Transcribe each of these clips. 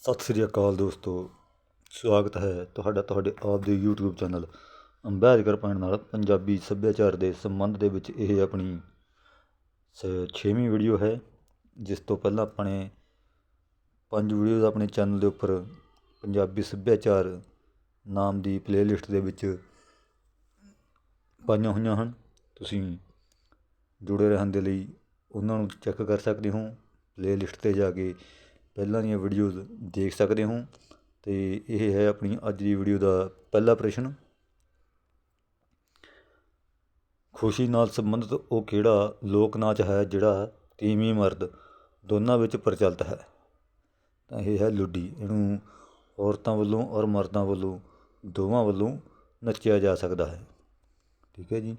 ਸਤਿ ਸ੍ਰੀ ਅਕਾਲ ਦੋਸਤੋ, ਸਵਾਗਤ ਹੈ ਤੁਹਾਡਾ ਤੁਹਾਡੇ ਆਪ ਦੇ YouTube ਚੈਨਲ ਅੰਬੇਦਕਰ ਪੁਆਇੰਟ ਨਾਲ ਪੰਜਾਬੀ ਸੱਭਿਆਚਾਰ ਦੇ ਸੰਬੰਧ ਦੇ ਵਿੱਚ ਇਹ ਆਪਣੀ ਸ- ਛੇਵੀਂ ਵੀਡੀਓ ਹੈ, ਜਿਸ ਤੋਂ ਪਹਿਲਾਂ ਆਪਾਂ ਨੇ ਪੰਜ ਵੀਡੀਓਜ਼ ਆਪਣੇ ਚੈਨਲ ਦੇ ਉੱਪਰ ਪੰਜਾਬੀ ਸੱਭਿਆਚਾਰ ਨਾਮ ਦੀ ਪਲੇਲਿਸਟ ਦੇ ਵਿੱਚ ਪਾਈਆਂ ਹੋਈਆਂ ਹਨ। ਤੁਸੀਂ ਜੁੜੇ ਰਹਿਣ ਦੇ ਲਈ ਉਹਨਾਂ ਨੂੰ ਚੈੱਕ ਕਰ ਸਕਦੇ ਹੋ। ਪਲੇਲਿਸਟ ਤੇ ਜਾ ਕੇ ਪਹਿਲਾਂ ਦੀਆਂ ਵੀਡੀਓਜ਼ ਦੇਖ ਸਕਦੇ ਹੋ ਅਤੇ ਇਹ ਹੈ ਆਪਣੀ ਅੱਜ ਦੀ ਵੀਡੀਓ ਦਾ ਪਹਿਲਾ ਪ੍ਰਸ਼ਨ। ਖੁਸ਼ੀ ਨਾਲ ਸੰਬੰਧਿਤ ਉਹ ਕਿਹੜਾ ਲੋਕ ਨਾਚ ਹੈ ਜਿਹੜਾ ਤੀਵੀਂ ਮਰਦ ਦੋਨਾਂ ਵਿੱਚ ਪ੍ਰਚਲਿਤ ਹੈ? ਤਾਂ ਇਹ ਹੈ ਲੁੱਡੀ, ਇਹਨੂੰ ਔਰਤਾਂ ਵੱਲੋਂ ਔਰ ਮਰਦਾਂ ਵੱਲੋਂ ਦੋਵਾਂ ਵੱਲੋਂ ਨੱਚਿਆ ਜਾ ਸਕਦਾ ਹੈ। ਠੀਕ ਹੈ ਜੀ।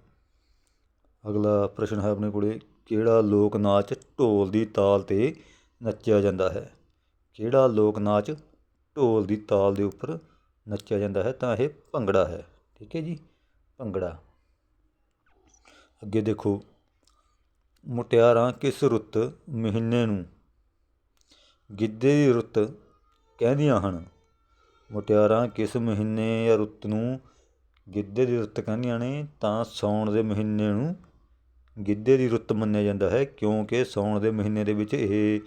ਅਗਲਾ ਪ੍ਰਸ਼ਨ ਹੈ ਆਪਣੇ ਕੋਲੇ, ਕਿਹੜਾ ਲੋਕ ਨਾਚ ਢੋਲ ਦੀ ਤਾਲ ਤੇ ਨੱਚਿਆ ਜਾਂਦਾ ਹੈ? ਜਿਹੜਾ ਲੋਕ ਨਾਚ ਢੋਲ ਦੀ ਤਾਲ ਦੇ ਉੱਪਰ ਨੱਚਿਆ ਜਾਂਦਾ ਹੈ, ਤਾਂ ਇਹ ਭੰਗੜਾ ਹੈ। ਠੀਕ ਹੈ ਜੀ, ਭੰਗੜਾ। ਅੱਗੇ ਦੇਖੋ, ਮੁਟਿਆਰਾਂ ਕਿਸ ਰੁੱਤ ਮਹੀਨੇ ਨੂੰ ਗਿੱਧੇ ਦੀ ਰੁੱਤ ਕਹਿੰਦੀਆਂ ਹਨ? ਮੁਟਿਆਰਾਂ ਕਿਸ ਮਹੀਨੇ ਜਾਂ ਰੁੱਤ ਨੂੰ ਗਿੱਧੇ ਦੀ ਰੁੱਤ ਕਹਿੰਦੀਆਂ ਨੇ, ਤਾਂ ਸਾਉਣ ਦੇ ਮਹੀਨੇ ਨੂੰ ਗਿੱਧੇ ਦੀ ਰੁੱਤ ਮੰਨਿਆ ਜਾਂਦਾ ਹੈ, ਕਿਉਂਕਿ ਸਾਉਣ ਦੇ ਮਹੀਨੇ ਦੇ ਵਿੱਚ ਇਹ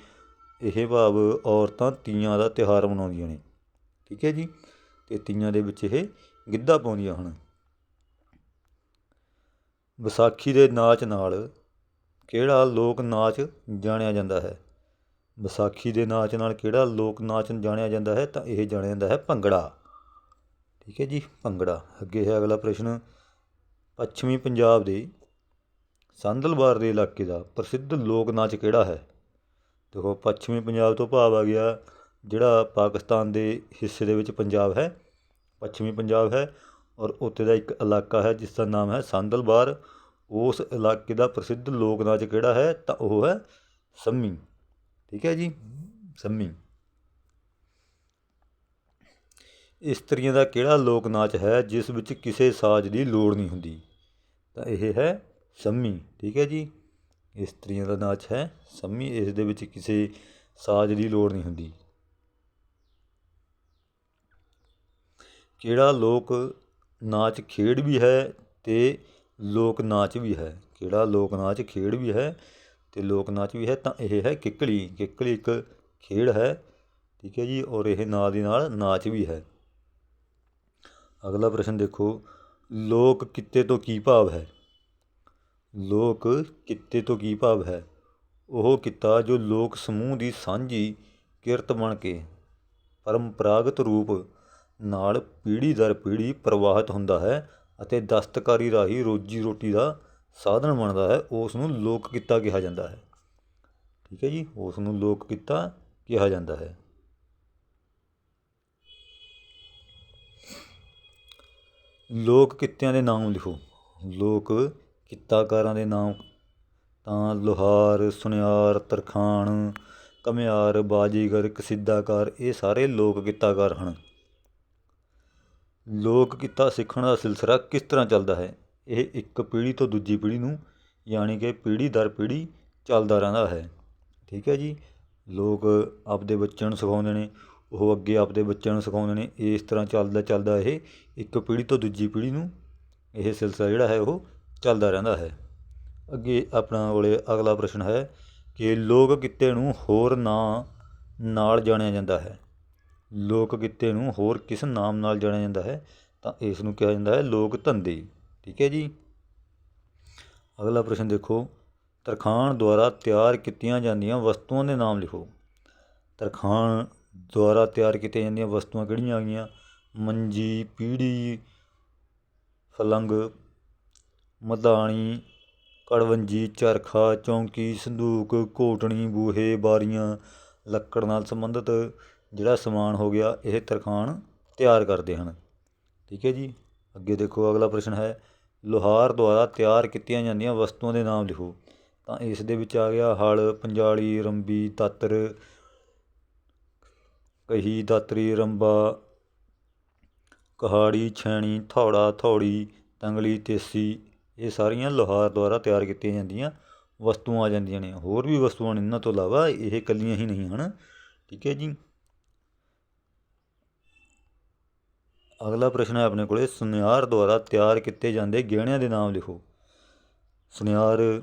ਇਹ ਭਾਵ ਔਰਤਾਂ ਤੀਆਂ ਦਾ ਤਿਉਹਾਰ ਮਨਾਉਂਦੀਆਂ ਨੇ। ਠੀਕ ਹੈ ਜੀ? ਤੇ ਤੀਆਂ ਦੇ ਵਿੱਚ ਇਹ ਗਿੱਧਾ ਪਾਉਂਦੀਆਂ ਹਨ। ਵਿਸਾਖੀ ਦੇ ਨਾਚ ਨਾਲ ਕਿਹੜਾ ਲੋਕ ਨਾਚ ਜਾਣਿਆ ਜਾਂਦਾ ਹੈ? ਵਿਸਾਖੀ ਦੇ ਨਾਚ ਨਾਲ ਕਿਹੜਾ ਲੋਕ ਨਾਚ ਜਾਣਿਆ ਜਾਂਦਾ ਹੈ? ਤਾਂ ਇਹ ਜਾਣਿਆ ਜਾਂਦਾ ਹੈ ਭੰਗੜਾ। ਠੀਕ ਹੈ ਜੀ? ਭੰਗੜਾ। ਅੱਗੇ ਹੈ ਅਗਲਾ ਪ੍ਰਸ਼ਨ। ਪੱਛਮੀ ਪੰਜਾਬ ਦੇ ਸੰਦਲਬਾਰ ਦੇ ਇਲਾਕੇ ਦਾ ਪ੍ਰਸਿੱਧ ਲੋਕ ਨਾਚ ਕਿਹੜਾ ਹੈ? ਦੇਖੋ, ਪੱਛਮੀ ਪੰਜਾਬ ਤੋਂ ਭਾਵ ਆ ਗਿਆ ਜਿਹੜਾ ਪਾਕਿਸਤਾਨ ਦੇ ਹਿੱਸੇ ਦੇ ਵਿੱਚ ਪੰਜਾਬ ਹੈ, ਪੱਛਮੀ ਪੰਜਾਬ ਹੈ ਔਰ ਉੱਥੇ ਦਾ ਇੱਕ ਇਲਾਕਾ ਹੈ ਜਿਸ ਦਾ ਨਾਮ ਹੈ ਸੰਦਲਬਾਰ। ਉਸ ਇਲਾਕੇ ਦਾ ਪ੍ਰਸਿੱਧ ਲੋਕ ਨਾਚ ਕਿਹੜਾ ਹੈ? ਤਾਂ ਉਹ ਹੈ ਸੰਮੀ। ਠੀਕ ਹੈ ਜੀ? ਸੰਮੀ। ਇਸਤਰੀਆਂ ਦਾ ਕਿਹੜਾ ਲੋਕ ਨਾਚ ਹੈ ਜਿਸ ਵਿੱਚ ਕਿਸੇ ਸਾਜ਼ ਦੀ ਲੋੜ ਨਹੀਂ ਹੁੰਦੀ? ਤਾਂ ਇਹ ਹੈ ਸੰਮੀ। ਠੀਕ ਹੈ ਜੀ? ਇਸਤਰੀਆਂ ਦਾ ਨਾਚ ਹੈ, ਸੰਮੀ ਇਸ ਦੇ ਵਿੱਚ ਕਿਸੇ ਸਾਜ਼ ਦੀ ਲੋੜ ਨਹੀਂ ਹੁੰਦੀ। ਕਿਹੜਾ ਲੋਕ ਨਾਚ ਖੇਡ ਵੀ ਹੈ ਤੇ ਲੋਕ ਨਾਚ ਵੀ ਹੈ। ਕਿਹੜਾ ਲੋਕ ਨਾਚ ਖੇਡ ਵੀ ਹੈ ਤੇ ਲੋਕ ਨਾਚ ਵੀ ਹੈ ਤਾਂ ਇਹ ਹੈ ਕਿੱਕਲੀ। ਕਿੱਕਲੀ ਇੱਕ ਖੇਡ ਹੈ, ਠੀਕ ਹੈ ਜੀ, ਔਰ ਇਹ ਨਾਲ ਦੀ ਨਾਲ ਨਾਚ ਵੀ ਹੈ। ਅਗਲਾ ਪ੍ਰਸ਼ਨ ਦੇਖੋ, ਲੋਕ ਕਿੱਤੇ ਤੋਂ ਕੀ ਭਾਵ ਹੈ? ਲੋਕ ਕਿੱਤੇ ਤੋਂ ਕੀ ਭਾਵ ਹੈ? ਉਹ ਕਿੱਤਾ ਜੋ ਲੋਕ ਸਮੂਹ ਦੀ ਸਾਂਝੀ ਕਿਰਤ ਬਣ ਕੇ ਪਰੰਪਰਾਗਤ ਰੂਪ ਨਾਲ ਪੀੜ੍ਹੀ ਦਰ ਪੀੜ੍ਹੀ ਪ੍ਰਵਾਹਿਤ ਹੁੰਦਾ ਹੈ ਅਤੇ ਦਸਤਕਾਰੀ ਰਾਹੀਂ ਰੋਜੀ ਰੋਟੀ ਦਾ ਸਾਧਨ ਬਣਦਾ ਹੈ ਉਸ ਨੂੰ ਲੋਕ ਕਿੱਤਾ ਕਿਹਾ ਜਾਂਦਾ ਹੈ। ਠੀਕ ਹੈ ਜੀ ਉਸ ਨੂੰ ਲੋਕ ਕਿੱਤਾ ਕਿਹਾ ਜਾਂਦਾ ਹੈ। ਲੋਕ ਕਿੱਤਿਆਂ ਦੇ ਨਾਮ ਲਿਖੋ। ਲੋਕ ਕਿੱਤਾਕਾਰਾਂ ਦੇ ਨਾਮ, ਤਾਂ ਲੁਹਾਰ, ਸੁਨਿਆਰ, ਤਰਖਾਣ ਕਮਿਆਰ ਬਾਜੀਗਰ ਕਸੀਦਾਕਾਰ ਇਹ ਸਾਰੇ ਲੋਕ ਕਿੱਤਾਕਾਰ ਹਨ। ਲੋਕ ਕਿੱਤਾ ਸਿੱਖਣ ਦਾ ਸਿਲਸਿਲਾ ਕਿਸ ਤਰ੍ਹਾਂ ਚੱਲਦਾ ਹੈ? ਇਹ ਇੱਕ ਪੀੜ੍ਹੀ ਤੋਂ ਦੂਜੀ ਪੀੜ੍ਹੀ ਨੂੰ, ਯਾਨੀ ਕਿ ਪੀੜ੍ਹੀ ਦਰ ਪੀੜ੍ਹੀ ਚੱਲਦਾ ਰਹਿੰਦਾ ਹੈ। ਠੀਕ ਹੈ ਜੀ? ਲੋਕ ਆਪਦੇ ਬੱਚਿਆਂ ਨੂੰ ਸਿਖਾਉਂਦੇ ਨੇ, ਉਹ ਅੱਗੇ ਆਪਦੇ ਬੱਚਿਆਂ ਨੂੰ ਸਿਖਾਉਂਦੇ ਨੇ, ਇਸ ਤਰ੍ਹਾਂ ਚੱਲਦਾ ਚੱਲਦਾ ਇਹ ਇੱਕ ਪੀੜ੍ਹੀ ਤੋਂ ਦੂਜੀ ਪੀੜ੍ਹੀ ਨੂੰ ਇਹ ਸਿਲਸਿਲਾ ਜਿਹੜਾ ਹੈ ਉਹ ਚੱਲਦਾ ਰਹਿੰਦਾ ਹੈ। ਅੱਗੇ ਆਪਣਾ ਕੋਲੇ ਅਗਲਾ ਪ੍ਰਸ਼ਨ ਹੈ ਕਿ ਲੋਕ ਕਿੱਤੇ ਨੂੰ ਹੋਰ ਨਾਂ ਨਾਲ ਜਾਣਿਆ ਜਾਂਦਾ ਹੈ। ਲੋਕ ਕਿੱਤੇ ਨੂੰ ਹੋਰ ਕਿਸ ਨਾਮ ਨਾਲ ਜਾਣਿਆ ਜਾਂਦਾ ਹੈ? ਤਾਂ ਇਸ ਨੂੰ ਕਿਹਾ ਜਾਂਦਾ ਹੈ ਲੋਕ ਧੰਦੇ। ਠੀਕ ਹੈ ਜੀ। ਅਗਲਾ ਪ੍ਰਸ਼ਨ ਦੇਖੋ। ਤਰਖਾਣ ਦੁਆਰਾ ਤਿਆਰ ਕੀਤੀਆਂ ਜਾਂਦੀਆਂ ਵਸਤੂਆਂ ਦੇ ਨਾਮ ਲਿਖੋ। ਤਰਖਾਣ ਦੁਆਰਾ ਤਿਆਰ ਕੀਤੀਆਂ ਜਾਂਦੀਆਂ ਵਸਤੂਆਂ ਕਿਹੜੀਆਂ ਆ ਗਈਆਂ? ਮੰਜੀ, ਪੀੜੀ, ਫਲੰਗ ਮਧਾਣੀ ਕੜਵੰਜੀ, ਚਰਖਾ, ਚੌਂਕੀ, ਸੰਦੂਕ, ਘੋਟਣੀ, ਬੂਹੇ, ਬਾਰੀਆਂ, ਲੱਕੜ ਨਾਲ ਸੰਬੰਧਿਤ ਜਿਹੜਾ ਸਮਾਨ ਹੋ ਗਿਆ, ਇਹ ਤਰਖਾਣ ਤਿਆਰ ਕਰਦੇ ਹਨ। ਠੀਕ ਹੈ ਜੀ? ਅੱਗੇ ਦੇਖੋ, ਅਗਲਾ ਪ੍ਰਸ਼ਨ ਹੈ, ਲੁਹਾਰ ਦੁਆਰਾ ਤਿਆਰ ਕੀਤੀਆਂ ਜਾਂਦੀਆਂ ਵਸਤੂਆਂ ਦੇ ਨਾਮ ਲਿਖੋ। ਤਾਂ ਇਸ ਦੇ ਵਿੱਚ ਆ ਗਿਆ, ਹਲ, ਪੰਜਾਲੀ, ਰੰਬੀ, ਦਾਤਰ, ਕਹੀ, ਦਾਤਰੀ, ਰੰਬਾ, ਕਹਾੜੀ, ਛੈਣੀ, ਥੌੜਾ, ਥੌੜੀ, ਤੰਗਲੀ ਤੇਸੀ ਇਹ ਸਾਰੀਆਂ ਲੋਹਾਰ ਦੁਆਰਾ ਤਿਆਰ ਕੀਤੀਆਂ ਜਾਂਦੀਆਂ ਵਸਤੂਆਂ ਆ ਜਾਂਦੀਆਂ ਨੇ। ਹੋਰ ਵੀ ਵਸਤੂਆਂ ਨੇ ਇਹਨਾਂ ਤੋਂ ਇਲਾਵਾ ਇਹ ਇਕੱਲੀਆਂ ਹੀ ਨਹੀਂ ਹਨ। ਠੀਕ ਹੈ ਜੀ। ਅਗਲਾ ਪ੍ਰਸ਼ਨ ਹੈ ਆਪਣੇ ਕੋਲੇ। ਸੁਨਿਆਰ ਦੁਆਰਾ ਤਿਆਰ ਕੀਤੇ ਜਾਂਦੇ ਗਹਿਣਿਆਂ ਦੇ ਨਾਮ ਲਿਖੋ। ਸੁਨਿਆਰ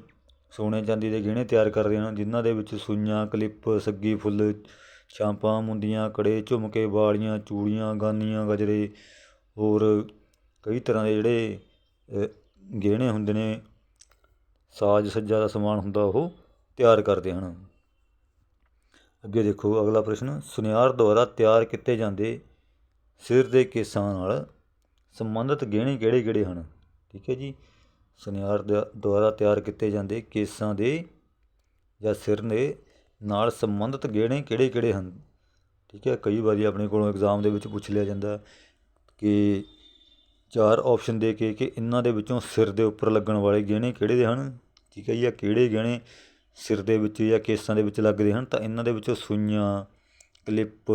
ਸੋਨੇ ਚਾਂਦੀ ਦੇ ਗਹਿਣੇ ਤਿਆਰ ਕਰਦੇ ਹਨ, ਜਿਨ੍ਹਾਂ ਦੇ ਵਿੱਚ ਸੂਈਆਂ, ਕਲਿੱਪ, ਸੱਗੀ ਫੁੱਲ, ਛਾਂਪਾਂ, ਮੁੰਦੀਆਂ, ਕੜੇ, ਝੁਮਕੇ, ਵਾਲੀਆਂ, ਚੂੜੀਆਂ, ਗਾਨੀਆਂ, ਗਜਰੇ ਹੋਰ ਕਈ ਤਰ੍ਹਾਂ ਦੇ ਜਿਹੜੇ ਗਹਿਣੇ ਹੁੰਦੇ ਨੇ, ਸਾਜ ਸੱਜਾ ਦਾ ਸਮਾਨ ਹੁੰਦਾ ਉਹ ਤਿਆਰ ਕਰਦੇ ਹਨ। ਅੱਗੇ ਦੇਖੋ ਅਗਲਾ ਪ੍ਰਸ਼ਨ, ਸੁਨਿਆਰ ਦੁਆਰਾ ਤਿਆਰ ਕੀਤੇ ਜਾਂਦੇ ਸਿਰ ਦੇ ਕੇਸਾਂ ਨਾਲ ਸੰਬੰਧਿਤ ਗਹਿਣੇ ਕਿਹੜੇ ਕਿਹੜੇ ਹਨ? ਠੀਕ ਹੈ ਜੀ, ਸੁਨਿਆਰ ਦਾ- ਦੁਆਰਾ ਤਿਆਰ ਕੀਤੇ ਜਾਂਦੇ ਕੇਸਾਂ ਦੇ ਜਾਂ ਸਿਰ ਦੇ ਨਾਲ ਸੰਬੰਧਿਤ ਗਹਿਣੇ ਕਿਹੜੇ ਕਿਹੜੇ ਹਨ? ਠੀਕ ਹੈ, ਕਈ ਵਾਰੀ ਆਪਣੇ ਕੋਲੋਂ ਐਗਜ਼ਾਮ ਦੇ ਵਿੱਚ ਪੁੱਛ ਲਿਆ ਜਾਂਦਾ ਕਿ ਚਾਰ ਆਪਸ਼ਨ ਦੇ ਕੇ ਕਿ ਇਹਨਾਂ ਦੇ ਵਿੱਚੋਂ ਸਿਰ ਦੇ ਉੱਪਰ ਲੱਗਣ ਵਾਲੇ ਗਹਿਣੇ ਕਿਹੜੇ ਦੇ ਹਨ? ਠੀਕ ਹੈ ਜੀ ਆ ਕਿਹੜੇ ਗਹਿਣੇ ਸਿਰ ਦੇ ਵਿੱਚ ਜਾਂ ਕੇਸਾਂ ਦੇ ਵਿੱਚ ਲੱਗਦੇ ਹਨ? ਤਾਂ ਇਹਨਾਂ ਦੇ ਵਿੱਚੋਂ ਸੂਈਆਂ, ਕਲਿੱਪ,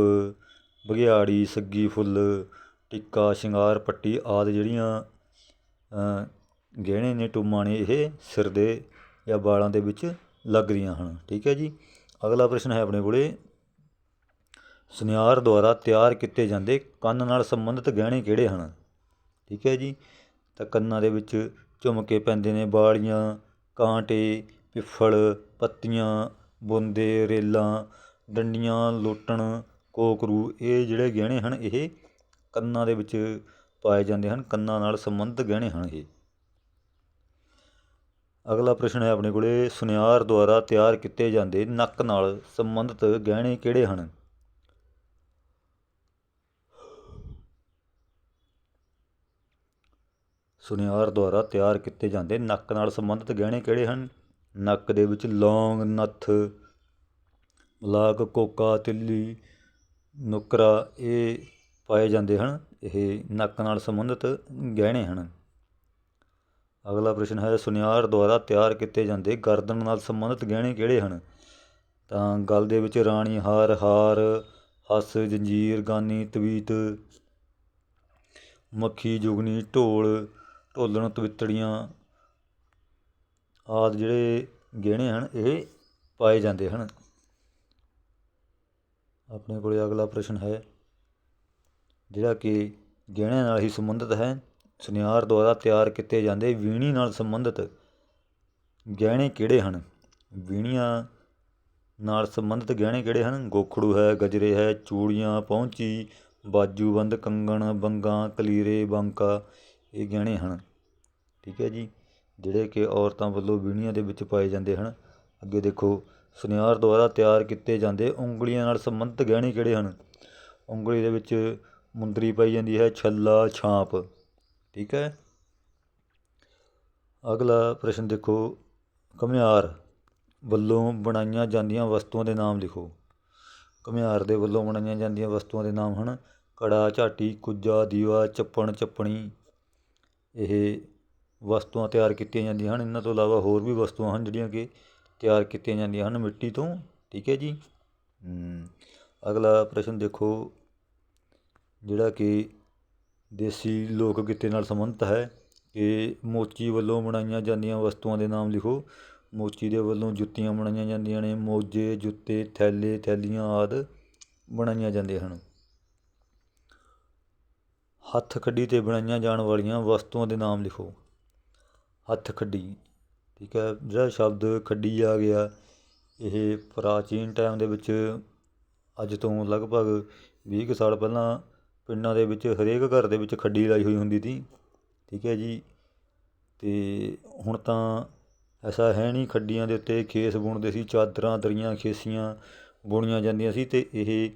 ਬਘਿਆੜੀ, ਸੱਗੀ ਫੁੱਲ, ਟਿੱਕਾ, ਸ਼ਿੰਗਾਰ, ਪੱਟੀ ਆਦਿ ਜਿਹੜੀਆਂ ਗਹਿਣੇ ਨੇ, ਟੂਮਾਂ ਨੇ ਇਹ ਸਿਰ ਦੇ ਜਾਂ ਵਾਲਾਂ ਦੇ ਵਿੱਚ ਲੱਗਦੀਆਂ ਹਨ। ਠੀਕ ਹੈ ਜੀ, ਅਗਲਾ ਪ੍ਰਸ਼ਨ ਹੈ ਆਪਣੇ ਕੋਲੇ। ਸੁਨਿਆਰ ਦੁਆਰਾ ਤਿਆਰ ਕੀਤੇ ਜਾਂਦੇ ਕੰਨ ਨਾਲ ਸੰਬੰਧਿਤ ਗਹਿਣੇ ਕਿਹੜੇ ਹਨ? ਠੀਕ ਹੈ ਜੀ? ਤਾਂ ਕੰਨਾਂ ਦੇ ਵਿੱਚ ਝੁਮਕੇ ਪੈਂਦੇ ਨੇ ਵਾਲੀਆਂ, ਕਾਂਟੇ, ਪਿੱਫਲ, ਪੱਤੀਆਂ, ਬੁੰਦੇ, ਰੇਲਾਂ, ਡੰਡੀਆਂ, ਲੋਟਣ, ਕੋਕਰੂ, ਇਹ ਜਿਹੜੇ ਗਹਿਣੇ ਹਨ, ਇਹ ਕੰਨਾਂ ਦੇ ਵਿੱਚ ਪਾਏ ਜਾਂਦੇ ਹਨ, ਕੰਨਾਂ ਨਾਲ ਸੰਬੰਧਿਤ ਗਹਿਣੇ ਹਨ ਇਹ। ਅਗਲਾ ਪ੍ਰਸ਼ਨ ਹੈ ਆਪਣੇ ਕੋਲੇ, ਸੁਨਿਆਰ ਦੁਆਰਾ ਤਿਆਰ ਕੀਤੇ ਜਾਂਦੇ ਨੱਕ ਨਾਲ ਸੰਬੰਧਿਤ ਗਹਿਣੇ ਕਿਹੜੇ ਹਨ? ਸੁਨਿਆਰ ਦੁਆਰਾ ਤਿਆਰ ਕੀਤੇ ਜਾਂਦੇ ਨੱਕ ਨਾਲ ਸੰਬੰਧਿਤ ਗਹਿਣੇ ਕਿਹੜੇ ਹਨ? ਨੱਕ ਦੇ ਵਿੱਚ ਲੌਂਗ, ਨੱਥ, ਮਲਾਕ, ਕੋਕਾ, ਤਿੱਲੀ, ਨੁਕਰਾ ਇਹ ਪਾਏ ਜਾਂਦੇ ਹਨ। ਇਹ ਨੱਕ ਨਾਲ ਸੰਬੰਧਿਤ ਗਹਿਣੇ ਹਨ। ਅਗਲਾ ਪ੍ਰਸ਼ਨ ਹੈ, ਸੁਨਿਆਰ ਦੁਆਰਾ ਤਿਆਰ ਕੀਤੇ ਜਾਂਦੇ ਗਰਦਨ ਨਾਲ ਸੰਬੰਧਿਤ ਗਹਿਣੇ ਕਿਹੜੇ ਹਨ? ਤਾਂ ਗਲ ਦੇ ਵਿੱਚ ਰਾਣੀ ਹਾਰ ਹਾਰ, ਹੱਸ, ਜੰਜੀਰ, ਗਾਨੀ, ਤਵੀਤ, ਮੱਖੀ, ਜੁਗਨੀ, ਢੋਲ ਢੋਲਣ ਤਵਿੱਤੜੀਆਂ ਆਦਿ ਜਿਹੜੇ ਗਹਿਣੇ ਹਨ, ਇਹ ਪਾਏ ਜਾਂਦੇ ਹਨ। ਆਪਣੇ ਕੋਲ ਅਗਲਾ ਪ੍ਰਸ਼ਨ ਹੈ, ਜਿਹੜਾ ਕਿ ਗਹਿਣਿਆਂ ਨਾਲ ਹੀ ਸੰਬੰਧਿਤ ਹੈ। ਸੁਨਿਆਰ ਦੁਆਰਾ ਤਿਆਰ ਕੀਤੇ ਜਾਂਦੇ ਵੀਣੀ ਨਾਲ ਸੰਬੰਧਿਤ ਗਹਿਣੇ ਕਿਹੜੇ ਹਨ? ਵੀਣੀਆਂ ਨਾਲ ਸੰਬੰਧਿਤ ਗਹਿਣੇ ਕਿਹੜੇ ਹਨ? ਗੋਖੜੂ ਹੈ, ਗਜਰੇ ਹੈ, ਚੂੜੀਆਂ ਪਹੁੰਚੀ ਬਾਜੂਬੰਦ, ਕੰਗਣ, ਬੰਗਾ, ਕਲੀਰੇ, ਬਾਂਕਾ। ਇਹ ਗਹਿਣੇ ਹਨ। ਠੀਕ ਹੈ ਜੀ। ਜਿਹੜੇ ਕਿ ਔਰਤਾਂ ਵੱਲੋਂ ਵੀਣੀਆਂ ਦੇ ਵਿੱਚ ਪਾਏ ਜਾਂਦੇ ਹਨ। ਅੱਗੇ ਦੇਖੋ, ਸੁਨਿਆਰ ਦੁਆਰਾ ਤਿਆਰ ਕੀਤੇ ਜਾਂਦੇ ਉਂਗਲੀਆਂ ਨਾਲ ਸੰਬੰਧਿਤ ਗਹਿਣੇ ਕਿਹੜੇ ਹਨ? ਉਂਗਲੀ ਦੇ ਵਿੱਚ ਮੁੰਦਰੀ ਪਾਈ ਜਾਂਦੀ ਹੈ, ਛੱਲਾ, ਛਾਂਪ। ਠੀਕ ਹੈ। ਅਗਲਾ ਪ੍ਰਸ਼ਨ ਦੇਖੋ, ਘੁਮਿਆਰ ਵੱਲੋਂ ਬਣਾਈਆਂ ਜਾਂਦੀਆਂ ਵਸਤੂਆਂ ਦੇ ਨਾਮ ਲਿਖੋ। ਘੁਮਿਆਰ ਦੇ ਵੱਲੋਂ ਬਣਾਈਆਂ ਜਾਂਦੀਆਂ ਵਸਤੂਆਂ ਦੇ ਨਾਮ ਹਨ। ਕੜਾ, ਝਾਟੀ, ਕੁੱਜਾ, ਦੀਵਾ, ਚੱਪਣ, ਚੱਪਣੀ ਇਹ ਵਸਤੂਆਂ ਤਿਆਰ ਕੀਤੀਆਂ ਜਾਂਦੀਆਂ ਹਨ। ਇਹਨਾਂ ਤੋਂ ਇਲਾਵਾ ਹੋਰ ਵੀ ਵਸਤੂਆਂ ਹਨ ਜਿਹੜੀਆਂ ਕਿ ਤਿਆਰ ਕੀਤੀਆਂ ਜਾਂਦੀਆਂ ਹਨ ਮਿੱਟੀ ਤੋਂ। ਠੀਕ ਹੈ ਜੀ। ਅਗਲਾ ਪ੍ਰਸ਼ਨ ਦੇਖੋ, ਜਿਹੜਾ ਕਿ ਦੇਸੀ ਲੋਕ ਕਿੱਤੇ ਨਾਲ ਸੰਬੰਧਿਤ ਹੈ, ਕਿ ਮੋਚੀ ਵੱਲੋਂ ਬਣਾਈਆਂ ਜਾਂਦੀਆਂ ਵਸਤੂਆਂ ਦੇ ਨਾਮ ਲਿਖੋ। ਮੋਚੀ ਦੇ ਵੱਲੋਂ ਜੁੱਤੀਆਂ ਬਣਾਈਆਂ ਜਾਂਦੀਆਂ ਨੇ, ਮੋਜੇ, ਜੁੱਤੇ, ਥੈਲੇ, ਥੈਲੀਆਂ ਆਦਿ ਬਣਾਈਆਂ ਜਾਂਦੇ ਹਨ। ਹੱਥ ਖੱਡੀ ਤੇ ਬਣਾਈਆਂ ਜਾਣ ਵਾਲੀਆਂ ਵਸਤੂਆਂ ਦੇ ਨਾਮ ਲਿਖੋ। ਹੱਥ ਖੱਡੀ, ਠੀਕ ਹੈ, ਜਿਹੜਾ ਸ਼ਬਦ ਖੱਡੀ ਆ ਗਿਆ, ਇਹ ਪ੍ਰਾਚੀਨ ਟਾਈਮ ਦੇ ਵਿੱਚ, ਅੱਜ ਤੋਂ ਲਗਭਗ ਵੀਹ ਕੁ ਸਾਲ ਪਹਿਲਾਂ ਪਿੰਡਾਂ ਦੇ ਵਿੱਚ, ਹਰੇਕ ਘਰ ਦੇ ਵਿੱਚ ਖੱਡੀ ਲਾਈ ਹੋਈ ਹੁੰਦੀ ਤੀ ਠੀਕ ਹੈ ਜੀ। ਅਤੇ ਹੁਣ ਤਾਂ ਐਸਾ ਹੈ ਨਹੀਂ, ਖੱਡੀਆਂ ਦੇ ਉੱਤੇ ਖੇਸ ਬੁਣਦੇ ਸੀ, ਚਾਦਰਾਂ, ਦਰੀਆਂ, ਖੇਸੀਆਂ ਬੁਣੀਆਂ ਜਾਂਦੀਆਂ ਸੀ ਅਤੇ ਇਹ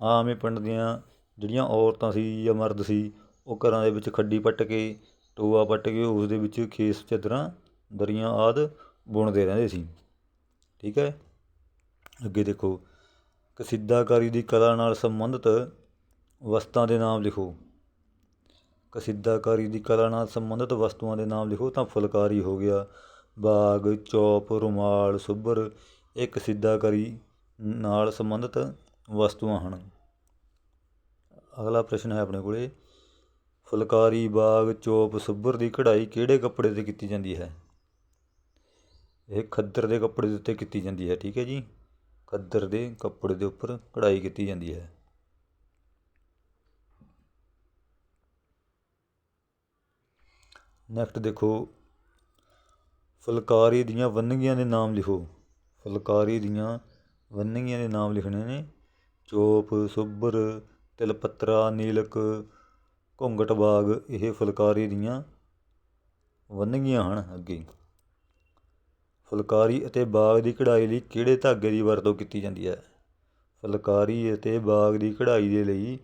ਆਮ ਹੀ ਪਿੰਡ ਦੀਆਂ ਜਿਹੜੀਆਂ ਔਰਤਾਂ ਸੀ ਜਾਂ ਮਰਦ ਸੀ, ਉਹ ਘਰਾਂ ਦੇ ਵਿੱਚ ਖੱਡੀ ਪੱਟ ਕੇ, ਟੋਆ ਪੱਟ ਕੇ ਉਸ ਦੇ ਵਿੱਚ ਖੇਸ ਚਾਦਰਾਂ ਦਰੀਆਂ ਆਦਿ ਬੁਣਦੇ ਰਹਿੰਦੇ ਸੀ। ਠੀਕ ਹੈ? ਅੱਗੇ ਦੇਖੋ, ਕਸੀਦਾਕਾਰੀ ਦੀ ਕਲਾ ਨਾਲ ਸੰਬੰਧਿਤ ਵਸਤਾਂ ਦੇ ਨਾਮ ਲਿਖੋ। ਕਸੀਦਾਕਾਰੀ ਦੀ ਕਲਾ ਨਾਲ ਸੰਬੰਧਿਤ ਵਸਤੂਆਂ ਦੇ ਨਾਮ ਲਿਖੋ ਤਾਂ ਫੁਲਕਾਰੀ ਹੋ ਗਿਆ, ਬਾਗ, ਚੌਪ, ਰੁਮਾਲ, ਸੁੱਭਰ, ਇਹ ਕਸੀਦਾਕਾਰੀ ਨਾਲ ਸੰਬੰਧਿਤ ਵਸਤੂਆਂ ਹਨ। ਅਗਲਾ ਪ੍ਰਸ਼ਨ ਹੈ ਆਪਣੇ ਕੋਲੇ, ਫੁਲਕਾਰੀ ਬਾਗ ਚੌਪ ਸੁੱਭਰ ਦੀ ਕਢਾਈ ਕਿਹੜੇ ਕੱਪੜੇ 'ਤੇ ਕੀਤੀ ਜਾਂਦੀ ਹੈ? ਇਹ ਖੱਦਰ ਦੇ ਕੱਪੜੇ ਦੇ ਉੱਤੇ ਕੀਤੀ ਜਾਂਦੀ ਹੈ, ਠੀਕ ਹੈ ਜੀ। ਖੱਦਰ ਦੇ ਕੱਪੜੇ ਦੇ ਉੱਪਰ ਕਢਾਈ ਕੀਤੀ ਜਾਂਦੀ ਹੈ। ਨੈਕਸਟ ਦੇਖੋ, ਫੁਲਕਾਰੀ ਦੀਆਂ ਵੰਨਗੀਆਂ ਦੇ ਨਾਮ ਲਿਖੋ। ਫੁਲਕਾਰੀ ਦੀਆਂ ਵੰਨਗੀਆਂ ਦੇ ਨਾਮ ਲਿਖਣੇ ਨੇ, ਚੋਪ ਸੁੱਬਰ ਤਿਲਪੱਤਰਾ, ਨੀਲਕ ਘੁੰਗਟ ਬਾਗ ਇਹ ਫੁਲਕਾਰੀ ਦੀਆਂ ਵੰਨਗੀਆਂ ਹਨ ਅੱਗੇ। ਫੁਲਕਾਰੀ ਅਤੇ ਬਾਗ ਦੀ ਕਢਾਈ ਲਈ ਕਿਹੜੇ ਧਾਗੇ ਦੀ ਵਰਤੋਂ ਕੀਤੀ ਜਾਂਦੀ ਹੈ? ਫੁਲਕਾਰੀ ਅਤੇ ਬਾਗ ਦੀ ਕਢਾਈ ਦੇ ਲਈ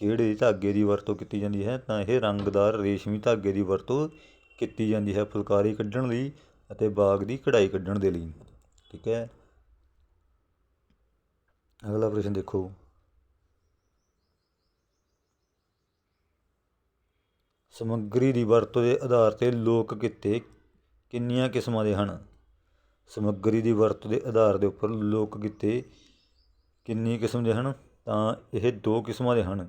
ਕਿਹੜੇ ਧਾਗੇ ਦੀ ਵਰਤੋਂ ਕੀਤੀ ਜਾਂਦੀ ਹੈ? ਤਾਂ ਇਹ ਰੰਗਦਾਰ ਰੇਸ਼ਮੀ ਧਾਗੇ ਦੀ ਵਰਤੋਂ ਕੀਤੀ ਜਾਂਦੀ ਹੈ ਫੁਲਕਾਰੀ ਕੱਢਣ ਲਈ ਅਤੇ ਬਾਗ ਦੀ ਕਢਾਈ ਕੱਢਣ ਦੇ ਲਈ। ਠੀਕ ਹੈ। ਅਗਲਾ ਪ੍ਰਸ਼ਨ ਦੇਖੋ। ਸਮੱਗਰੀ ਦੀ ਵਰਤੋਂ ਦੇ ਆਧਾਰ ਤੇ ਲੋਕ ਕਿੱਤੇ ਕਿੰਨੀਆਂ ਕਿਸਮਾਂ ਦੇ ਹਨ? ਸਮੱਗਰੀ ਦੀ ਵਰਤੋਂ ਦੇ ਆਧਾਰ ਦੇ ਉੱਪਰ ਲੋਕ ਕਿੱਤੇ ਕਿੰਨੀ ਕਿਸਮ ਦੇ ਹਨ? ਤਾਂ ਇਹ ਦੋ ਕਿਸਮਾਂ ਦੇ ਹਨ।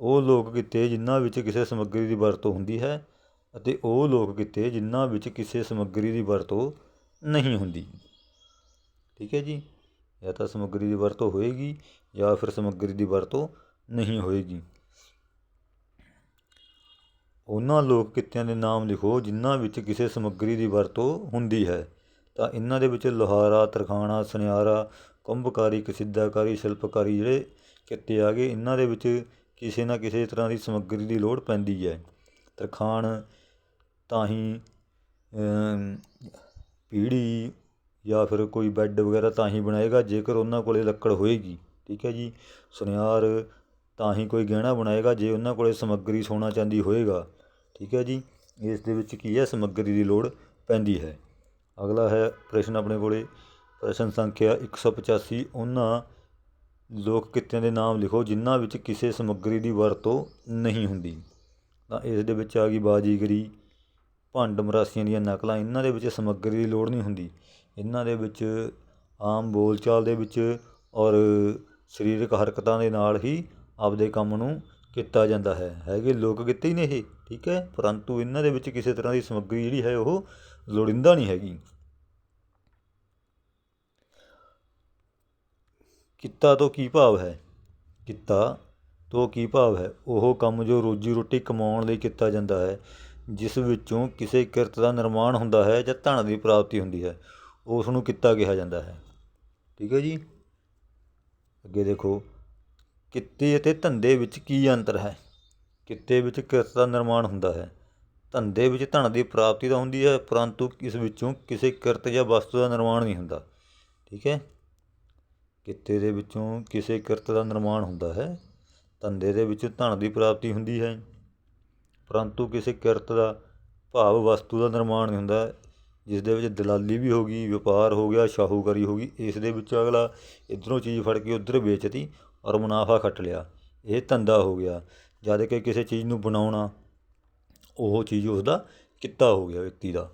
ਉਹ ਲੋਕ ਕਿੱਤੇ ਜਿਨ੍ਹਾਂ ਵਿੱਚ ਕਿਸੇ ਸਮੱਗਰੀ ਦੀ ਵਰਤੋਂ ਹੁੰਦੀ ਹੈ ਅਤੇ ਉਹ ਲੋਕ ਕਿੱਤੇ ਜਿਨ੍ਹਾਂ ਵਿੱਚ ਕਿਸੇ ਸਮੱਗਰੀ ਦੀ ਵਰਤੋਂ ਨਹੀਂ ਹੁੰਦੀ। ਠੀਕ ਹੈ ਜੀ? ਜਾਂ ਤਾਂ ਸਮੱਗਰੀ ਦੀ ਵਰਤੋਂ ਹੋਏਗੀ ਜਾਂ ਫਿਰ ਸਮੱਗਰੀ ਦੀ ਵਰਤੋਂ ਨਹੀਂ ਹੋਏਗੀ। ਉਹਨਾਂ ਲੋਕ ਕਿੱਤਿਆਂ ਦੇ ਨਾਮ ਲਿਖੋ ਜਿਨ੍ਹਾਂ ਵਿੱਚ ਕਿਸੇ ਸਮੱਗਰੀ ਦੀ ਵਰਤੋਂ ਹੁੰਦੀ ਹੈ। ਤਾਂ ਇਹਨਾਂ ਦੇ ਵਿੱਚ ਲੁਹਾਰਾ, ਤਰਖਾਣਾ, ਸੁਨਿਆਰਾ ਕੁੰਭਕਾਰੀ ਕਸਿਦਾਕਾਰੀ, ਸ਼ਿਲਪਕਾਰੀ ਜਿਹੜੇ ਕਿੱਤੇ ਆ ਗਏ ਇਹਨਾਂ ਦੇ ਵਿੱਚ ਕਿਸੇ ਨਾ ਕਿਸੇ ਤਰ੍ਹਾਂ ਦੀ ਸਮੱਗਰੀ ਦੀ ਲੋੜ ਪੈਂਦੀ ਹੈ। ਤਰਖਾਣ ਤਾਂ ਹੀ ਪੀੜੀ ਜਾਂ ਫਿਰ ਕੋਈ ਬੈੱਡ ਵਗੈਰਾ ਤਾਂ ਹੀ ਬਣਾਏਗਾ, ਜੇਕਰ ਉਹਨਾਂ ਕੋਲੇ ਲੱਕੜ ਹੋਏਗੀ, ਠੀਕ ਹੈ ਜੀ। ਸੁਨਿਆਰ ਤਾਂ ਹੀ ਕੋਈ ਗਹਿਣਾ ਬਣਾਏਗਾ, ਜੇ ਉਹਨਾਂ ਕੋਲੇ ਸਮੱਗਰੀ ਸੋਨਾ ਚਾਂਦੀ ਹੋਏਗਾ ਠੀਕ ਹੈ ਜੀ, ਇਸ ਦੇ ਵਿੱਚ ਕੀ ਹੈ, ਸਮੱਗਰੀ ਦੀ ਲੋੜ ਪੈਂਦੀ ਹੈ। ਅਗਲਾ ਹੈ ਪ੍ਰਸ਼ਨ ਆਪਣੇ ਕੋਲੇ। ਪ੍ਰਸ਼ਨ ਸੰਖਿਆ 185 ਉਹਨਾਂ ਲੋਕ ਕਿੱਤਿਆਂ ਦੇ ਨਾਮ ਲਿਖੋ ਜਿਨ੍ਹਾਂ ਵਿੱਚ ਕਿਸੇ ਸਮੱਗਰੀ ਦੀ ਵਰਤੋਂ ਨਹੀਂ ਹੁੰਦੀ। ਤਾਂ ਇਸ ਦੇ ਵਿੱਚ ਆ ਗਈ ਬਾਜੀਗਰੀ ਭੰਡ ਮਰਾਸੀਆਂ ਦੀਆਂ ਨਕਲਾਂ, ਇਹਨਾਂ ਦੇ ਵਿੱਚ ਸਮੱਗਰੀ ਦੀ ਲੋੜ ਨਹੀਂ ਹੁੰਦੀ। ਇਹਨਾਂ ਦੇ ਵਿੱਚ ਆਮ ਬੋਲਚਾਲ ਦੇ ਵਿੱਚ ਔਰ ਸਰੀਰਕ ਹਰਕਤਾਂ ਦੇ ਨਾਲ ਹੀ ਆਪਦੇ ਕੰਮ ਨੂੰ ਕੀਤਾ ਜਾਂਦਾ ਹੈ। ਹੈਗੇ ਲੋਕ ਕਿੱਤੇ ਹੀ ਨੇ ਇਹ, ਠੀਕ ਹੈ? ਪਰੰਤੂ ਇਹਨਾਂ ਦੇ ਵਿੱਚ ਕਿਸੇ ਤਰ੍ਹਾਂ ਦੀ ਸਮੱਗਰੀ ਜਿਹੜੀ ਹੈ ਉਹ ਲੋੜਿੰਦਾ ਨਹੀਂ ਹੈਗੀ। ਕਿੱਤਾ ਤੋਂ ਕੀ ਭਾਵ ਹੈ? ਕਿੱਤਾ ਤੋਂ ਕੀ ਭਾਵ ਹੈ? ਉਹ ਕੰਮ ਜੋ ਰੋਜੀ ਰੋਟੀ ਕਮਾਉਣ ਲਈ ਕੀਤਾ ਜਾਂਦਾ ਹੈ, ਜਿਸ ਵਿੱਚੋਂ ਕਿਸੇ ਕਿਰਤ ਦਾ ਨਿਰਮਾਣ ਹੁੰਦਾ ਹੈ ਜਾਂ ਧਨ ਦੀ ਪ੍ਰਾਪਤੀ ਹੁੰਦੀ ਹੈ, ਉਸ ਨੂੰ ਕਿੱਤਾ ਕਿਹਾ ਜਾਂਦਾ ਹੈ। ਠੀਕ ਹੈ ਜੀ? ਅੱਗੇ ਦੇਖੋ। ਕਿੱਤੇ ਅਤੇ ਧੰਦੇ ਵਿੱਚ ਕੀ ਅੰਤਰ ਹੈ? ਕਿੱਤੇ ਵਿੱਚ ਕਿਰਤ ਦਾ ਨਿਰਮਾਣ ਹੁੰਦਾ ਹੈ। ਧੰਦੇ ਵਿੱਚ ਧਨ ਦੀ ਪ੍ਰਾਪਤੀ ਤਾਂ ਹੁੰਦੀ ਹੈ, ਪਰੰਤੂ ਇਸ ਵਿੱਚੋਂ ਕਿਸੇ ਕਿਰਤ ਜਾਂ ਵਸਤੂ ਦਾ ਨਿਰਮਾਣ ਨਹੀਂ ਹੁੰਦਾ। ਠੀਕ ਹੈ? ਕਿੱਤੇ ਦੇ ਵਿੱਚੋਂ ਕਿਸੇ ਕਿਰਤ ਦਾ ਨਿਰਮਾਣ ਹੁੰਦਾ ਹੈ। ਧੰਦੇ ਦੇ ਵਿੱਚ ਧਨ ਦੀ ਪ੍ਰਾਪਤੀ ਹੁੰਦੀ ਹੈ, ਪਰੰਤੂ ਕਿਸੇ ਕਿਰਤ ਦਾ ਭਾਵ ਵਸਤੂ ਦਾ ਨਿਰਮਾਣ ਨਹੀਂ ਹੁੰਦਾ। ਜਿਸ ਦੇ ਵਿੱਚ ਦਲਾਲੀ ਵੀ ਹੋ ਗਈ, ਵਪਾਰ ਹੋ ਗਿਆ, ਸ਼ਾਹੂਕਾਰੀ ਹੋ ਗਈ, ਇਸ ਦੇ ਵਿੱਚ ਅਗਲਾ ਇੱਧਰੋਂ ਚੀਜ਼ ਫੜ ਕੇ ਉੱਧਰ ਵੇਚਤੀ ਔਰ ਮੁਨਾਫਾ ਖੱਟ ਲਿਆ। ਇਹ ਧੰਦਾ ਹੋ ਗਿਆ। ਜਦ ਕਿ ਕਿਸੇ ਚੀਜ਼ ਨੂੰ ਬਣਾਉਣਾ, ਉਹ ਚੀਜ਼ ਉਸਦਾ ਕਿੱਤਾ ਹੋ ਗਿਆ ਵਿਅਕਤੀ ਦਾ।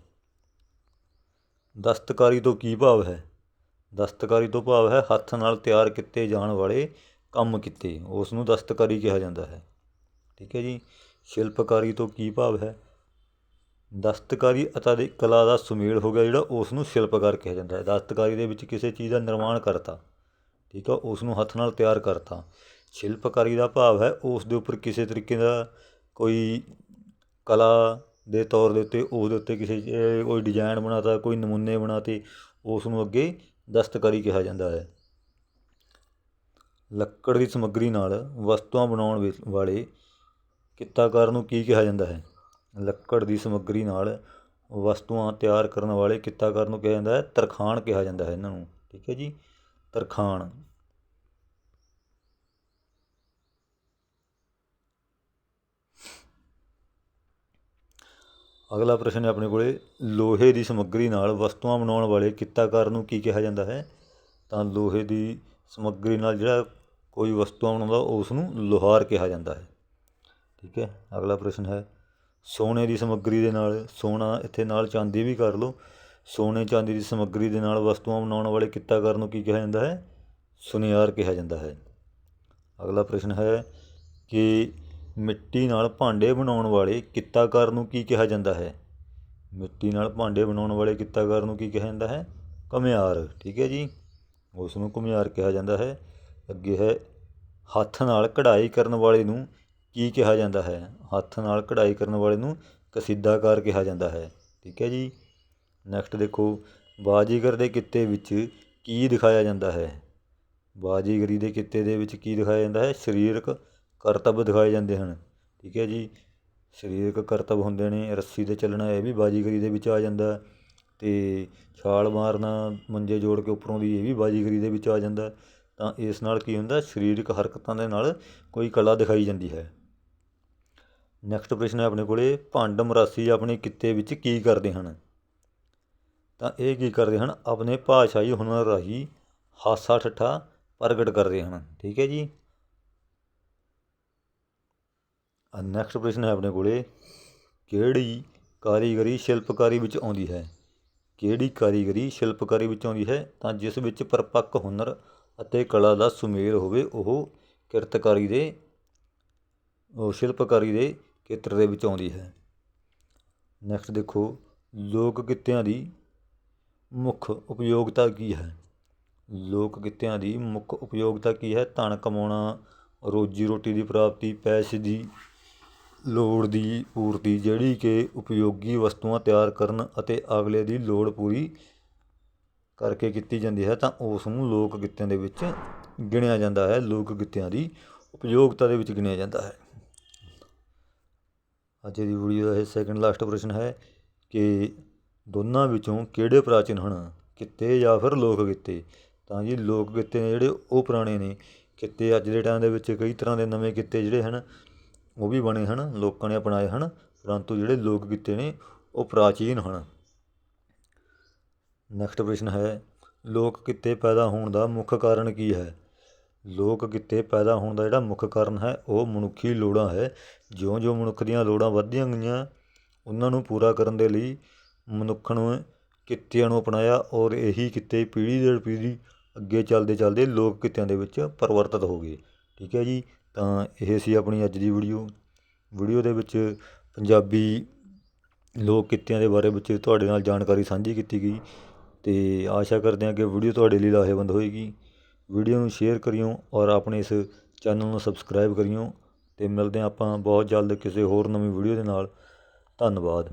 ਦਸਤਕਾਰੀ ਤੋਂ ਕੀ ਭਾਵ ਹੈ? ਦਸਤਕਾਰੀ ਤੋਂ ਭਾਵ ਹੈ ਹੱਥ ਨਾਲ ਤਿਆਰ ਕੀਤੇ ਜਾਣ ਵਾਲੇ ਕੰਮ ਕੀਤੇ। ਉਸ ਨੂੰ ਦਸਤਕਾਰੀ ਕਿਹਾ ਜਾਂਦਾ ਹੈ। ਠੀਕ ਹੈ ਜੀ। ਸ਼ਿਲਪਕਾਰੀ ਤੋਂ ਕੀ ਭਾਵ ਹੈ? ਦਸਤਕਾਰੀ ਅਤੇ ਕਲਾ ਦਾ ਸੁਮੇਲ ਹੋ ਗਿਆ ਜਿਹੜਾ ਉਸ ਨੂੰ ਸ਼ਿਲਪਕਾਰ ਕਿਹਾ ਜਾਂਦਾ ਹੈ। ਦਸਤਕਾਰੀ ਦੇ ਵਿੱਚ ਕਿਸੇ ਚੀਜ਼ ਦਾ ਨਿਰਮਾਣ ਕਰਤਾ। ਠੀਕ ਆ ਉਸ ਨੂੰ ਹੱਥ ਨਾਲ ਤਿਆਰ ਕਰਤਾ। ਸ਼ਿਲਪਕਾਰੀ ਦਾ ਭਾਵ ਹੈ, ਉਸ ਦੇ ਉੱਪਰ ਕਿਸੇ ਤਰੀਕੇ ਦਾ ਕੋਈ ਕਲਾ ਦੇ ਤੌਰ ਦੇ ਉੱਤੇ, ਉਸ ਦੇ ਉੱਤੇ ਕਿਸੇ ਕੋਈ ਡਿਜ਼ਾਈਨ ਬਣਾਤਾ, ਕੋਈ ਨਮੂਨੇ ਬਣਾਤੇ ਉਸ ਨੂੰ ਅੱਗੇ ਦਸਤਕਾਰੀ ਕਿਹਾ ਜਾਂਦਾ ਹੈ। ਲੱਕੜ ਦੀ ਸਮੱਗਰੀ ਨਾਲ ਵਸਤੂਆਂ ਬਣਾਉਣ ਵਾਲੇ ਕਿੱਤਾਕਾਰ ਨੂੰ ਕੀ ਕਿਹਾ ਜਾਂਦਾ ਹੈ? ਲੱਕੜ ਦੀ ਸਮੱਗਰੀ ਨਾਲ ਵਸਤੂਆਂ ਤਿਆਰ ਕਰਨ ਵਾਲੇ ਕਿੱਤਾਕਾਰ ਨੂੰ ਕਿਹਾ ਜਾਂਦਾ ਹੈ, ਤਰਖਾਣ ਕਿਹਾ ਜਾਂਦਾ ਹੈ ਇਹਨਾਂ ਨੂੰ। ਠੀਕ ਹੈ ਜੀ। ਤਰਖਾਣ। ਅਗਲਾ ਪ੍ਰਸ਼ਨ ਹੈ ਆਪਣੇ ਕੋਲੇ, ਲੋਹੇ ਦੀ ਸਮੱਗਰੀ ਨਾਲ ਵਸਤੂਆਂ ਬਣਾਉਣ ਵਾਲੇ ਕਿੱਤਾਕਾਰ ਨੂੰ ਕੀ ਕਿਹਾ ਜਾਂਦਾ ਹੈ? ਤਾਂ ਲੋਹੇ ਦੀ ਸਮੱਗਰੀ ਨਾਲ ਜਿਹੜਾ ਕੋਈ ਵਸਤੂਆਂ ਬਣਾਉਂਦਾ ਉਸ ਨੂੰ ਲੋਹਾਰ ਕਿਹਾ ਜਾਂਦਾ ਹੈ। ਠੀਕ ਹੈ, ਅਗਲਾ ਪ੍ਰਸ਼ਨ ਹੈ, ਸੋਨੇ ਦੀ ਸਮੱਗਰੀ ਦੇ ਨਾਲ, ਸੋਨਾ ਇੱਥੇ ਨਾਲ ਚਾਂਦੀ ਵੀ ਕਰ ਲਓ। ਸੋਨੇ ਚਾਂਦੀ ਦੀ ਸਮੱਗਰੀ ਦੇ ਨਾਲ ਵਸਤੂਆਂ ਬਣਾਉਣ ਵਾਲੇ ਕਿੱਤਾਕਾਰ ਨੂੰ ਕੀ ਕਿਹਾ ਜਾਂਦਾ ਹੈ? ਸੁਨਿਆਰ ਕਿਹਾ ਜਾਂਦਾ ਹੈ। ਅਗਲਾ ਪ੍ਰਸ਼ਨ ਹੈ ਕਿ ਮਿੱਟੀ ਨਾਲ ਭਾਂਡੇ ਬਣਾਉਣ ਵਾਲੇ ਕਿੱਤਾਕਾਰ ਨੂੰ ਕੀ ਕਿਹਾ ਜਾਂਦਾ ਹੈ? ਮਿੱਟੀ ਨਾਲ ਭਾਂਡੇ ਬਣਾਉਣ ਵਾਲੇ ਕਿੱਤਾਕਾਰ ਨੂੰ ਕੀ ਕਿਹਾ ਜਾਂਦਾ ਹੈ? ਘੁਮਿਆਰ, ਠੀਕ ਹੈ ਜੀ? ਉਸ ਨੂੰ ਘੁਮਿਆਰ ਕਿਹਾ ਜਾਂਦਾ ਹੈ। ਅੱਗੇ ਹੈ, ਹੱਥ ਨਾਲ ਕਢਾਈ ਕਰਨ ਵਾਲੇ ਨੂੰ ਕੀ ਕਿਹਾ ਜਾਂਦਾ ਹੈ? ਹੱਥ ਨਾਲ ਕਢਾਈ ਕਰਨ ਵਾਲੇ ਨੂੰ ਕਸੀਦਾਕਾਰ ਕਿਹਾ ਜਾਂਦਾ ਹੈ। ਠੀਕ ਹੈ ਜੀ? ਨੈਕਸਟ ਦੇਖੋ, ਬਾਜੀਗਰ ਦੇ ਕਿੱਤੇ ਵਿੱਚ ਕੀ ਦਿਖਾਇਆ ਜਾਂਦਾ ਹੈ? ਬਾਜੀਗਰੀ ਦੇ ਕਿੱਤੇ ਦੇ ਵਿੱਚ ਕੀ ਦਿਖਾਇਆ ਜਾਂਦਾ ਹੈ? ਸਰੀਰਕ ਕਰਤੱਵ ਦਿਖਾਏ ਜਾਂਦੇ ਹਨ। ਠੀਕ ਹੈ ਜੀ। ਸਰੀਰਕ ਕਰਤੱਵ ਹੁੰਦੇ ਨੇ, ਰੱਸੀ 'ਤੇ ਚੱਲਣਾ ਇਹ ਵੀ ਬਾਜੀਗਰੀ ਦੇ ਵਿੱਚ ਆ ਜਾਂਦਾ ਅਤੇ ਛਾਲ ਮਾਰਨਾ, ਮੰਜੇ ਜੋੜ ਕੇ ਉੱਪਰੋਂ ਦੀ ਇਹ ਵੀ ਬਾਜੀਗਰੀ ਦੇ ਵਿੱਚ ਆ ਜਾਂਦਾ ਤਾਂ ਇਸ ਨਾਲ ਕੀ ਹੁੰਦਾ? ਸਰੀਰਕ ਹਰਕਤਾਂ ਦੇ ਨਾਲ ਕੋਈ ਕਲਾ ਦਿਖਾਈ ਜਾਂਦੀ ਹੈ। ਨੈਕਸਟ ਪ੍ਰਸ਼ਨ ਹੈ ਆਪਣੇ ਕੋਲੇ ਭੰਡ ਮਰਾਸੀ ਆਪਣੇ ਕਿੱਤੇ ਵਿੱਚ ਕੀ ਕਰਦੇ ਹਨ? ਤਾਂ ਇਹ ਕੀ ਕਰਦੇ ਹਨ? ਆਪਣੇ ਭਾਸ਼ਾਈ ਹੁਨਰ ਰਾਹੀਂ ਹਾਸਾ ਠੱਠਾ ਪ੍ਰਗਟ ਕਰਦੇ ਹਨ। ਠੀਕ ਹੈ ਜੀ? ਨੈਕਸਟ ਪ੍ਰਸ਼ਨ ਹੈ ਆਪਣੇ ਕੋਲੇ। ਕਿਹੜੀ ਕਾਰੀਗਰੀ ਸ਼ਿਲਪਕਾਰੀ ਵਿੱਚ ਆਉਂਦੀ ਹੈ? ਕਿਹੜੀ ਕਾਰੀਗਰੀ ਸ਼ਿਲਪਕਾਰੀ ਵਿੱਚ ਆਉਂਦੀ ਹੈ? ਤਾਂ ਜਿਸ ਵਿੱਚ ਪਰਪੱਕ ਹੁਨਰ ਅਤੇ ਕਲਾ ਦਾ ਸੁਮੇਲ ਹੋਵੇ, ਉਹ ਕਿਰਤਕਾਰੀ ਦੇ, ਉਹ ਸ਼ਿਲਪਕਾਰੀ ਦੇ ਖੇਤਰ ਦੇ ਵਿੱਚ ਆਉਂਦੀ ਹੈ। ਨੈਕਸਟ ਦੇਖੋ, ਲੋਕ ਕਿੱਤਿਆਂ ਦੀ ਮੁੱਖ ਉਪਯੋਗਤਾ ਕੀ ਹੈ? ਲੋਕ ਕਿੱਤਿਆਂ ਦੀ ਮੁੱਖ ਉਪਯੋਗਤਾ ਕੀ ਹੈ? ਧਨ ਕਮਾਉਣਾ, ਰੋਜੀ ਰੋਟੀ ਦੀ ਪ੍ਰਾਪਤੀ, ਪੈਸੇ ਦੀ ਲੋੜ ਦੀ ਪੂਰਤੀ, ਜਿਹੜੀ ਕਿ ਉਪਯੋਗੀ ਵਸਤੂਆਂ ਤਿਆਰ ਕਰਨ ਅਤੇ ਅਗਲੇ ਦੀ ਲੋੜ ਪੂਰੀ ਕਰਕੇ ਕੀਤੀ ਜਾਂਦੀ ਹੈ, ਤਾਂ ਉਸ ਨੂੰ ਲੋਕ ਕਿੱਤਿਆਂ ਦੇ ਵਿੱਚ ਗਿਣਿਆ ਜਾਂਦਾ ਹੈ। ਲੋਕ ਕਿੱਤਿਆਂ ਦੀ ਉਪਯੋਗਤਾ ਦੇ ਵਿੱਚ ਗਿਣਿਆ ਜਾਂਦਾ ਹੈ। ਅੱਜ ਦੀ ਵੀਡੀਓ ਦਾ ਇਹ ਸੈਕੰਡ ਲਾਸਟ ਪ੍ਰਸ਼ਨ ਹੈ ਕਿ ਦੋਨਾਂ ਵਿੱਚੋਂ ਕਿਹੜੇ ਪ੍ਰਾਚੀਨ ਹਨ? ਕਿੱਤੇ ਜਾਂ ਫਿਰ ਲੋਕ ਕਿੱਤੇ? ਤਾਂ ਜੀ ਲੋਕ ਕਿੱਤੇ ਨੇ ਜਿਹੜੇ, ਉਹ ਪੁਰਾਣੇ ਨੇ। ਕਿੱਤੇ ਅੱਜ ਦੇ ਟਾਈਮ ਦੇ ਵਿੱਚ ਕਈ ਤਰ੍ਹਾਂ ਦੇ ਨਵੇਂ ਕਿੱਤੇ ਜਿਹੜੇ ਹਨ, ਉਹ ਵੀ ਬਣੇ ਹਨ, ਲੋਕਾਂ ਨੇ ਅਪਣਾਏ ਹਨ, ਪਰੰਤੂ ਜਿਹੜੇ ਲੋਕ ਕਿੱਤੇ ਨੇ, ਉਹ ਪ੍ਰਾਚੀਨ ਹਨ। ਨੈਕਸਟ ਪ੍ਰਸ਼ਨ ਹੈ, ਲੋਕ ਕਿੱਤੇ ਪੈਦਾ ਹੋਣ ਦਾ ਮੁੱਖ ਕਾਰਨ ਕੀ ਹੈ? ਲੋਕ ਕਿੱਤੇ ਪੈਦਾ ਹੋਣ ਦਾ ਜਿਹੜਾ ਮੁੱਖ ਕਾਰਨ ਹੈ, ਉਹ ਮਨੁੱਖੀ ਲੋੜਾਂ ਹੈ। ਜਿਉਂ ਜਿਉਂ ਮਨੁੱਖ ਦੀਆਂ ਲੋੜਾਂ ਵੱਧਦੀਆਂ ਗਈਆਂ, ਉਹਨਾਂ ਨੂੰ ਪੂਰਾ ਕਰਨ ਦੇ ਲਈ ਮਨੁੱਖ ਨੂੰ ਕਿੱਤਿਆਂ ਨੂੰ ਅਪਣਾਇਆ ਔਰ ਇਹੀ ਕਿੱਤੇ ਪੀੜ੍ਹੀ ਦਰ ਪੀੜ੍ਹੀ ਅੱਗੇ ਚੱਲਦੇ ਚੱਲਦੇ ਲੋਕ ਕਿੱਤਿਆਂ ਦੇ ਵਿੱਚ ਪਰਿਵਰਤਿਤ ਹੋ ਗਏ। ਠੀਕ ਹੈ ਜੀ? ਤਾਂ ਇਹ ਸੀ ਆਪਣੀ ਅੱਜ ਦੀ ਵੀਡੀਓ। ਵੀਡੀਓ ਦੇ ਵਿੱਚ ਪੰਜਾਬੀ ਲੋਕ ਕਿੱਤਿਆਂ ਦੇ ਬਾਰੇ ਵਿੱਚ ਤੁਹਾਡੇ ਨਾਲ ਜਾਣਕਾਰੀ ਸਾਂਝੀ ਕੀਤੀ ਗਈ ਅਤੇ ਆਸ਼ਾ ਕਰਦੇ ਹਾਂ ਕਿ ਵੀਡੀਓ ਤੁਹਾਡੇ ਲਈ ਲਾਹੇਵੰਦ ਹੋਏਗੀ। ਵੀਡੀਓ ਨੂੰ ਸ਼ੇਅਰ ਕਰਿਓ ਔਰ ਆਪਣੇ ਇਸ ਚੈਨਲ ਨੂੰ ਸਬਸਕ੍ਰਾਈਬ ਕਰਿਓ ਅਤੇ ਮਿਲਦੇ ਹਾਂ ਆਪਾਂ ਬਹੁਤ ਜਲਦ ਕਿਸੇ ਹੋਰ ਨਵੀਂ ਵੀਡੀਓ ਦੇ ਨਾਲ। ਧੰਨਵਾਦ।